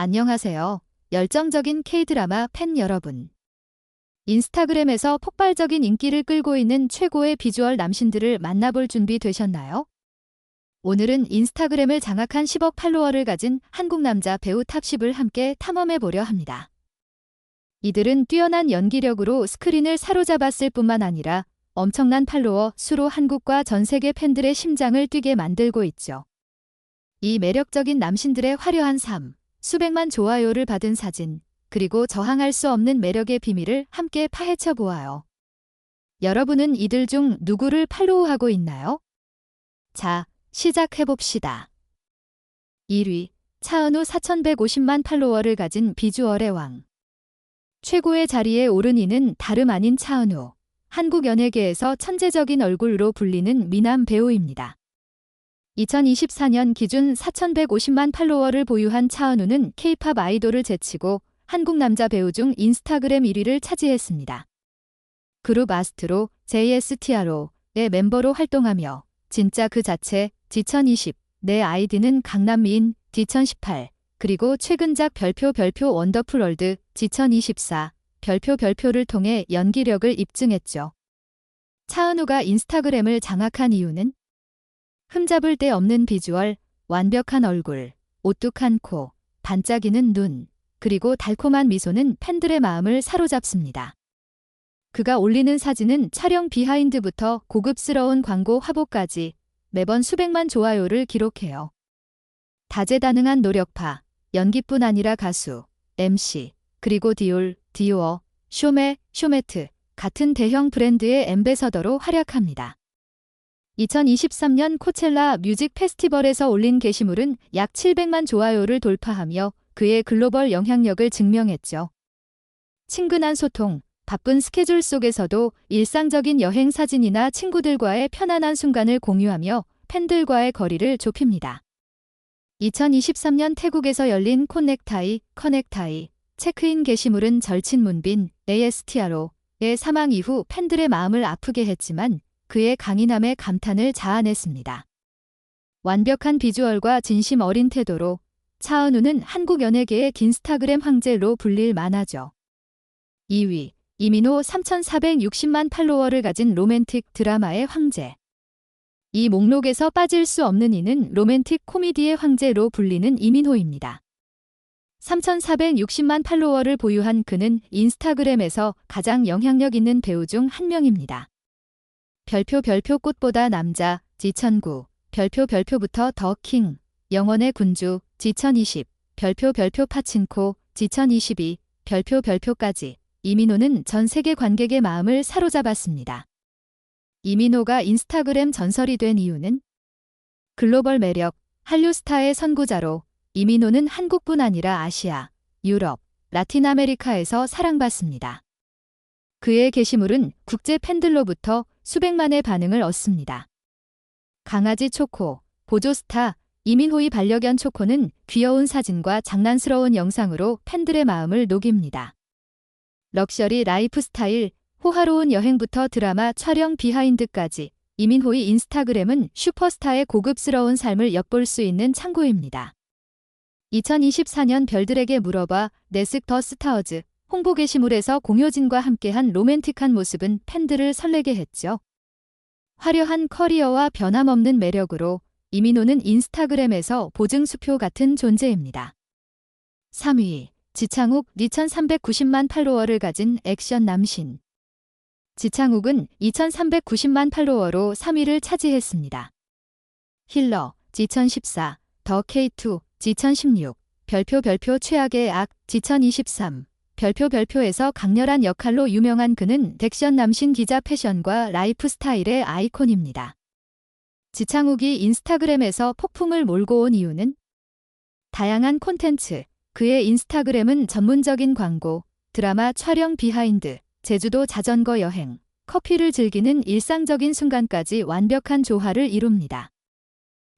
안녕하세요. 열정적인 K-드라마 팬 여러분. 인스타그램에서 폭발적인 인기를 끌고 있는 최고의 비주얼 남신들을 만나볼 준비 되셨나요? 오늘은 인스타그램을 장악한 10억 팔로워를 가진 한국 남자 배우 탑10을 함께 탐험해 보려 합니다. 이들은 뛰어난 연기력으로 스크린을 사로잡았을 뿐만 아니라 엄청난 팔로워 수로 한국과 전 세계 팬들의 심장을 뛰게 만들고 있죠. 이 매력적인 남신들의 화려한 삶, 수백만 좋아요를 받은 사진, 그리고 저항할 수 없는 매력의 비밀을 함께 파헤쳐 보아요. 여러분은 이들 중 누구를 팔로우하고 있나요? 자, 시작해 봅시다. 1위, 차은우 4150만 팔로워를 가진 비주얼의 왕. 최고의 자리에 오른 이는 다름 아닌 차은우. 한국 연예계에서 천재적인 얼굴로 불리는 미남 배우입니다. 2024년 기준 4,150만 팔로워를 보유한 차은우는 K-팝 아이돌을 제치고 한국 남자 배우 중 인스타그램 1위를 차지했습니다. 그룹 아스트로 JSTRO의 멤버로 활동하며 진짜 그 자체 D2020, 내 아이디는 강남미인 D2018, 그리고 최근작 별표 별표 원더풀 월드 D2024, 별표 별표를 통해 연기력을 입증했죠. 차은우가 인스타그램을 장악한 이유는 흠잡을 데 없는 비주얼, 완벽한 얼굴, 오뚝한 코, 반짝이는 눈, 그리고 달콤한 미소는 팬들의 마음을 사로잡습니다. 그가 올리는 사진은 촬영 비하인드부터 고급스러운 광고 화보까지 매번 수백만 좋아요를 기록해요. 다재다능한 노력파, 연기뿐 아니라 가수, MC, 그리고 디올, 디오어, 쇼메, 쇼매트 같은 대형 브랜드의 엠베서더로 활약합니다. 2023년 코첼라 뮤직 페스티벌에서 올린 게시물은 약 700만 좋아요를 돌파하며 그의 글로벌 영향력을 증명했죠. 친근한 소통, 바쁜 스케줄 속에서도 일상적인 여행 사진이나 친구들과의 편안한 순간을 공유하며 팬들과의 거리를 좁힙니다. 2023년 태국에서 열린 콘넥타이, 커넥타이, 체크인 게시물은 절친 문빈, ASTRO의 사망 이후 팬들의 마음을 아프게 했지만 그의 강인함에 감탄을 자아냈습니다. 완벽한 비주얼과 진심 어린 태도로 차은우는 한국 연예계의 긴스타그램 황제로 불릴 만하죠. 2위, 이민호 3,460만 팔로워를 가진 로맨틱 드라마의 황제. 이 목록에서 빠질 수 없는 이는 로맨틱 코미디의 황제로 불리는 이민호입니다. 3,460만 팔로워를 보유한 그는 인스타그램에서 가장 영향력 있는 배우 중 한 명입니다. 별표 별표 꽃보다 남자, 지천구, 별표 별표부터 더 킹, 영원의 군주, 지천20, 별표 별표 파친코, 지천22, 별표 별표까지. 이민호는 전 세계 관객의 마음을 사로잡았습니다. 이민호가 인스타그램 전설이 된 이유는 글로벌 매력, 한류 스타의 선구자로 이민호는 한국뿐 아니라 아시아, 유럽, 라틴 아메리카에서 사랑받습니다. 그의 게시물은 국제 팬들로부터 수백만의 반응을 얻습니다. 강아지 초코, 보조스타, 이민호의 반려견 초코는 귀여운 사진과 장난스러운 영상으로 팬들의 마음을 녹입니다. 럭셔리 라이프 스타일, 호화로운 여행부터 드라마 촬영 비하인드까지 이민호의 인스타그램은 슈퍼스타의 고급스러운 삶을 엿볼 수 있는 창고입니다. 2024년 별들에게 물어봐 네스크 더 스타워즈 홍보 게시물에서 공효진과 함께한 로맨틱한 모습은 팬들을 설레게 했죠. 화려한 커리어와 변함없는 매력으로 이민호는 인스타그램에서 보증수표 같은 존재입니다. 3위, 지창욱 2390만 팔로워를 가진 액션 남신. 지창욱은 2390만 팔로워로 3위를 차지했습니다. 힐러, G1014, 더 K2, G1016, 별표 별표 최악의 악, G1023, 별표 별표에서 강렬한 역할로 유명한 그는 덱션 남신 기자 패션과 라이프 스타일의 아이콘입니다. 지창욱이 인스타그램에서 폭풍을 몰고 온 이유는 다양한 콘텐츠, 그의 인스타그램은 전문적인 광고, 드라마 촬영 비하인드, 제주도 자전거 여행, 커피를 즐기는 일상적인 순간까지 완벽한 조화를 이룹니다.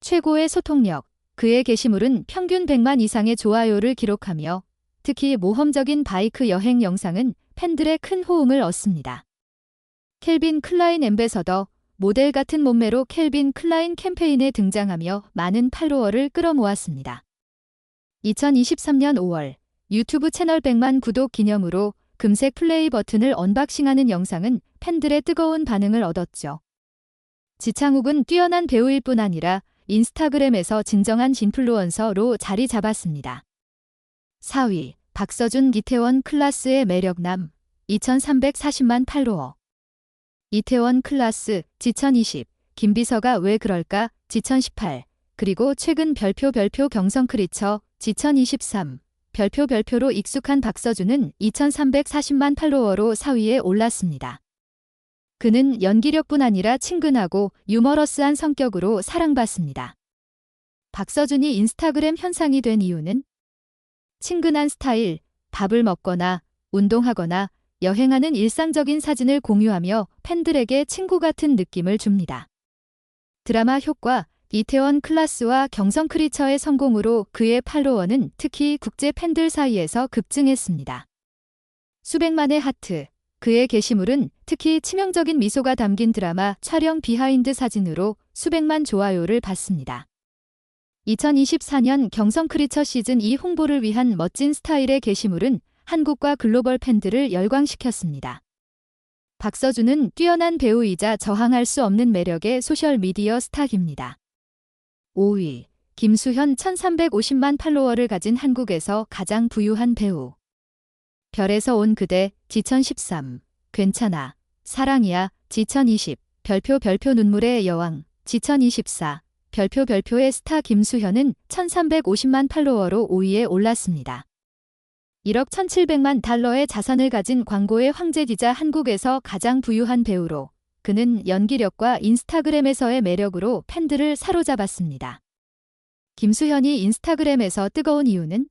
최고의 소통력, 그의 게시물은 평균 100만 이상의 좋아요를 기록하며 특히 모험적인 바이크 여행 영상은 팬들의 큰 호응을 얻습니다. 켈빈 클라인 엠베서더, 모델 같은 몸매로 켈빈 클라인 캠페인에 등장하며 많은 팔로워를 끌어모았습니다. 2023년 5월 유튜브 채널 100만 구독 기념으로 금색 플레이 버튼을 언박싱하는 영상은 팬들의 뜨거운 반응을 얻었죠. 지창욱은 뛰어난 배우일 뿐 아니라 인스타그램에서 진정한 인플루언서로 자리 잡았습니다. 4위 박서준 이태원 클라스의 매력남 2340만 팔로워 이태원 클라스 지천 20 김비서가 왜 그럴까 지천 18 그리고 최근 별표 별표 경성 크리처 지천 23 별표 별표로 익숙한 박서준은 2340만 팔로워로 4위에 올랐습니다. 그는 연기력뿐 아니라 친근하고 유머러스한 성격으로 사랑받습니다. 박서준이 인스타그램 현상이 된 이유는 친근한 스타일, 밥을 먹거나 운동하거나 여행하는 일상적인 사진을 공유하며 팬들에게 친구 같은 느낌을 줍니다. 드라마 효과 이태원 클라스와 경성 크리처의 성공으로 그의 팔로워는 특히 국제 팬들 사이에서 급증했습니다. 수백만의 하트, 그의 게시물은 특히 치명적인 미소가 담긴 드라마 촬영 비하인드 사진으로 수백만 좋아요를 받습니다. 2024년 경성 크리처 시즌 2 홍보를 위한 멋진 스타일의 게시물은 한국과 글로벌 팬들을 열광시켰습니다. 박서준은 뛰어난 배우이자 저항할 수 없는 매력의 소셜미디어 스타입니다. 5위 김수현 1350만 팔로워를 가진 한국에서 가장 부유한 배우 별에서 온 그대 지천 13 괜찮아 사랑이야 지천 20 별표 별표 눈물의 여왕 지천 24 별표 별표의 스타 김수현은 1350만 팔로워로 5위에 올랐습니다. 1억 1700만 달러의 자산을 가진 광고의 황제이자 한국에서 가장 부유한 배우로 그는 연기력과 인스타그램에서의 매력으로 팬들을 사로잡았습니다. 김수현이 인스타그램에서 뜨거운 이유는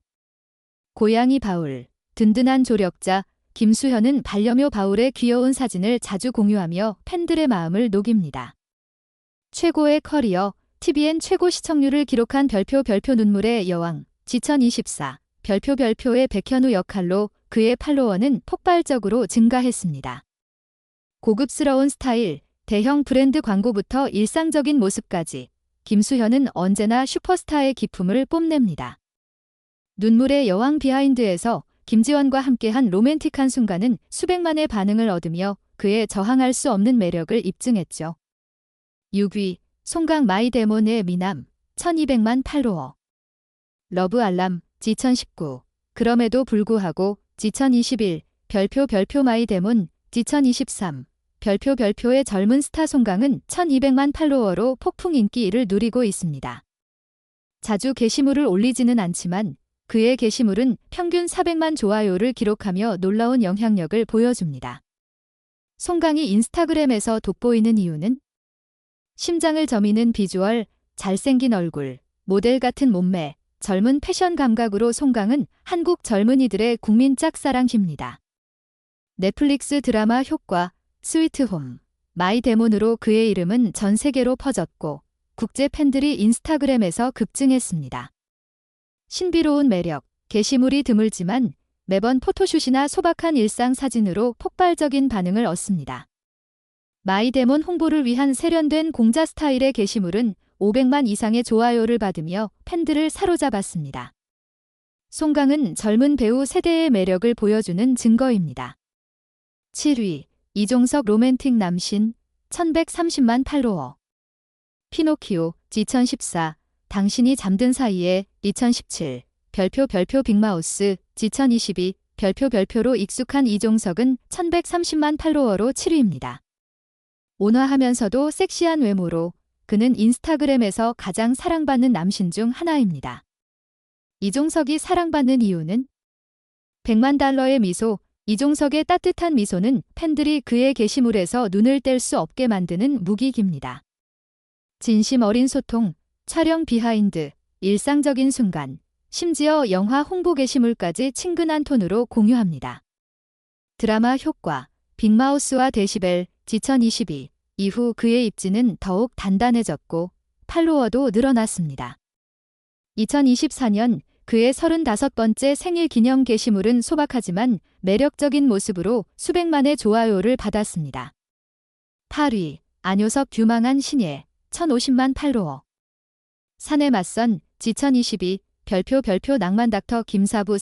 고양이 바울, 든든한 조력자, 김수현은 반려묘 바울의 귀여운 사진을 자주 공유하며 팬들의 마음을 녹입니다. 최고의 커리어, TVN 최고 시청률을 기록한 별표 별표 눈물의 여왕, 지천24, 별표 별표의 백현우 역할로 그의 팔로워는 폭발적으로 증가했습니다. 고급스러운 스타일, 대형 브랜드 광고부터 일상적인 모습까지 김수현은 언제나 슈퍼스타의 기품을 뽐냅니다. 눈물의 여왕 비하인드에서 김지원과 함께한 로맨틱한 순간은 수백만의 반응을 얻으며 그의 저항할 수 없는 매력을 입증했죠. 6위 송강 마이데몬의 미남 1200만 팔로워 러브 알람 지천 19 그럼에도 불구하고 지천 21 별표 별표 마이데몬 지천 23 별표 별표의 젊은 스타 송강은 1200만 팔로워로 폭풍 인기를 누리고 있습니다. 자주 게시물을 올리지는 않지만 그의 게시물은 평균 400만 좋아요를 기록하며 놀라운 영향력을 보여줍니다. 송강이 인스타그램에서 돋보이는 이유는 심장을 저미는 비주얼, 잘생긴 얼굴, 모델 같은 몸매, 젊은 패션 감각으로 송강은 한국 젊은이들의 국민 짝사랑입니다. 넷플릭스 드라마 효과, 스위트홈, 마이데몬으로 그의 이름은 전 세계로 퍼졌고 국제 팬들이 인스타그램에서 급증했습니다. 신비로운 매력, 게시물이 드물지만 매번 포토슛이나 소박한 일상 사진으로 폭발적인 반응을 얻습니다. 마이데몬 홍보를 위한 세련된 공자 스타일의 게시물은 500만 이상의 좋아요를 받으며 팬들을 사로잡았습니다. 송강은 젊은 배우 세대의 매력을 보여주는 증거입니다. 7위 이종석 로맨틱 남신 1130만 팔로워 피노키오 지2014 당신이 잠든 사이에 2017 별표 별표 빅마우스 지2022 별표 별표로 익숙한 이종석은 1130만 팔로워로 7위입니다. 온화하면서도 섹시한 외모로 그는 인스타그램에서 가장 사랑받는 남신 중 하나입니다. 이종석이 사랑받는 이유는 100만 달러의 미소, 이종석의 따뜻한 미소는 팬들이 그의 게시물에서 눈을 뗄 수 없게 만드는 무기입니다. 진심 어린 소통, 촬영 비하인드, 일상적인 순간, 심지어 영화 홍보 게시물까지 친근한 톤으로 공유합니다. 드라마 효과, 빅마우스와 데시벨, 지2022 이후 그의 입지는 더욱 단단해졌고 팔로워도 늘어났습니다. 2024년 그의 35번째 생일 기념 게시물은 소박하지만 매력적인 모습으로 수백만의 좋아요를 받았습니다. 8위 안효섭 규망한 신예 1050만 팔로워 산에 맞선 지2022 별표 별표 낭만 닥터 김사부